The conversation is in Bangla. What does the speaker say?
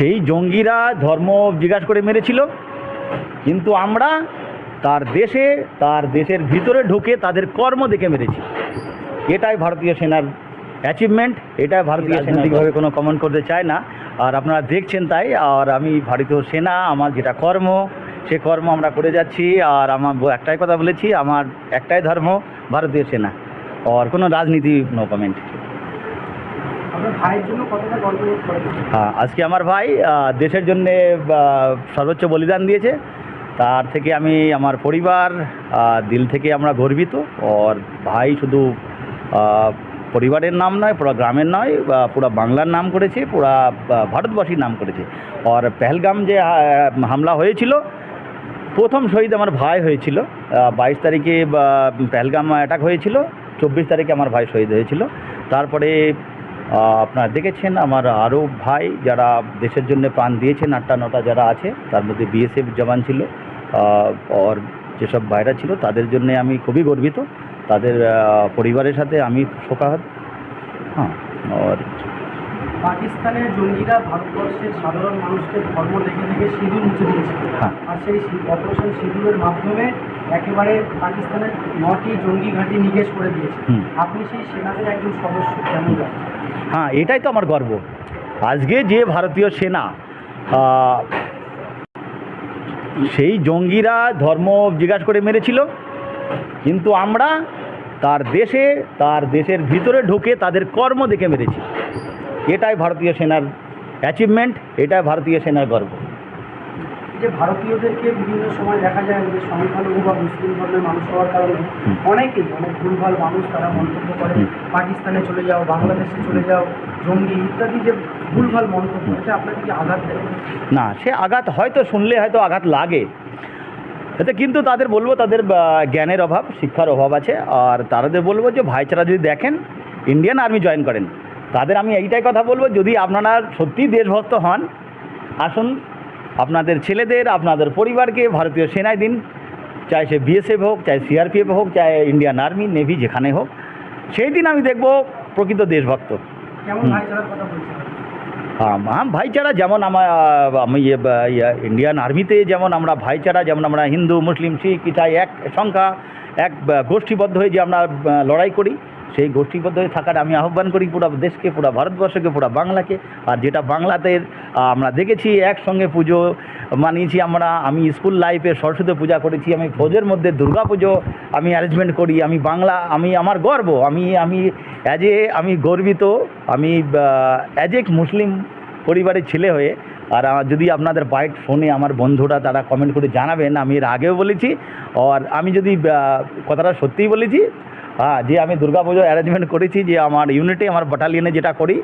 সেই জঙ্গিরা ধর্ম জিজ্ঞাসা করে মেরেছিল। কিন্তু আমরা তার দেশে তার দেশের ভিতরে ঢুকে তাদের কর্ম দেখে মেরেছি। এটাই ভারতীয় সেনার অ্যাচিভমেন্ট এটাই ভারতীয় রাজনৈতিকভাবে কোনো কমেন্ট করতে চায় না। আর আপনারা দেখছেন তাই আর আমি ভারতীয় সেনা আমার যেটা কর্ম সে কর্ম আমরা করে যাচ্ছি। আর আমার একটাই কথা বলেছি আমার একটাই ধর্ম ভারতীয় সেনা। আর কোনো রাজনীতি নো কমেন্ট আপনার ভাইয়ের জন্য কতটা গর্ব বোধ করেন হ্যাঁ আজকে আমার ভাই দেশের জন্যে সর্বোচ্চ বলিদান দিয়েছে। তার থেকে আমি আমার পরিবার দিল থেকে আমরা গর্বিত। ওর ভাই শুধু পরিবারের নাম নয়, পুরো গ্রামের নয় পুরো বাংলার নাম করেছে, পুরা ভারতবাসীর নাম করেছে। আর পেহেলগাম যে হামলা হয়েছিল, প্রথম শহীদ আমার ভাই হয়েছিল। বাইশ তারিখে পেহেলগাম অ্যাটাক হয়েছিল, চব্বিশ তারিখে আমার ভাই শহীদ হয়েছিল। তারপরে আপনারা দেখেছেন আমার আরও ভাই যারা দেশের জন্য প্রাণ দিয়েছেন আটটা নটা যারা আছে তার মধ্যে বিএসএফ জওয়ান ছিল। আর যেসব ভাইরা ছিল তাদের জন্য আমি খুবই গর্বিত। তাদের পরিবারের সাথে আমি শোকাহত। হ্যাঁ আর পাকিস্তানের জঙ্গিরা ভারতবর্ষের সাধারণ মানুষকে ধর্ম দেখে দেখে সিঁদুর মুছে দিয়েছে। হ্যাঁ। আর সেই অপারেশন সিঁদুরের মাধ্যমে একেবারে পাকিস্তানের নটি জঙ্গি ঘাঁটি নিকেশ করে দিয়েছে। আপনি সেই সেনাদের একজন সদস্য কেমন হ্যাঁ এটাই তো আমার গর্ব। আজকে যে ভারতীয় সেনা সেই জঙ্গিরা ধর্ম জিজ্ঞাসা করে মেরেছিল। কিন্তু আমরা তার দেশে তার দেশের ভিতরে ঢুকে তাদের কর্ম দেখে মেরেছি। এটাই ভারতীয় সেনার অ্যাচিভমেন্ট এটাই ভারতীয় সেনার গর্ব। যে ভারতীয়দেরকে বিভিন্ন সময় দেখা যায় যে সংখ্যালঘু বা মুসলিম ধর্মের মানুষ হওয়ার কারণে অনেকেই অনেক ভুলভাল মানুষ তারা মন্তব্য করে পাকিস্তানে চলে যাও বাংলাদেশে চলে যাও জঙ্গি ইত্যাদি যে ভুলভাল মন্তব্য এটা আপনাকে কি আঘাত দেয়? না সে আঘাত হয়তো শুনলে হয়তো আঘাত লাগে। এতে কিন্তু তাদের বলব তাদের জ্ঞানের অভাব শিক্ষার অভাব আছে। আর তাদের বলব যে ভাইচারা যদি দেখেন ইন্ডিয়ান আর্মি জয়েন করেন। তাদের আমি এইটাই কথা বলব যদি আপনারা সত্যিই দেশভক্ত হন আসুন আপনাদের ছেলেদের আপনাদের পরিবারকে ভারতীয় সেনায় দিন। চাই সে বিএসএফ হোক চাই সিআরপিএফ হোক চাই ইন্ডিয়ান আর্মি নেভি যেখানে হোক। সেই দিন আমি দেখব প্রকৃত দেশভক্ত। হ্যাঁ ভাইচারা যেমন আমার আমি ইন্ডিয়ান আর্মিতে যেমন আমরা ভাইচারা যেমন আমরা হিন্দু মুসলিম শিখ ইসাই এক সংখ্যা এক গোষ্ঠীবদ্ধ হয়ে যে আমরা লড়াই করি। সেই গোষ্ঠীবদ্ধ হয়ে থাকার আমি আহ্বান করি পুরো দেশকে, পুরো ভারতবর্ষকে, পুরো বাংলাকে। আর যেটা বাংলাতে আমরা দেখেছি, একসঙ্গে পুজো মানিয়েছি আমরা। আমি স্কুল লাইফে সরস্বতী পূজা করেছি, আমি ফৌজের মধ্যে দুর্গা পুজো আমি অ্যারেঞ্জমেন্ট করি। আমি বাংলা, আমি আমার গর্ব। আমি আমি অ্যাজ এ আমি গর্বিত। আমি অ্যাজ এ মুসলিম পরিবারের ছেলে হয়ে, আর যদি আপনাদের বাইট ফোনে আমার বন্ধুরা তারা কমেন্ট করে জানাবেন, আমি এর আগেও বলেছি। আর আমি যদি কথাটা সত্যিই বলেছি হ্যাঁ যে আমি দুর্গাপুজো অ্যারেঞ্জমেন্ট করেছি যে আমার ইউনিটে আমার ব্যাটালিয়নে যেটা করি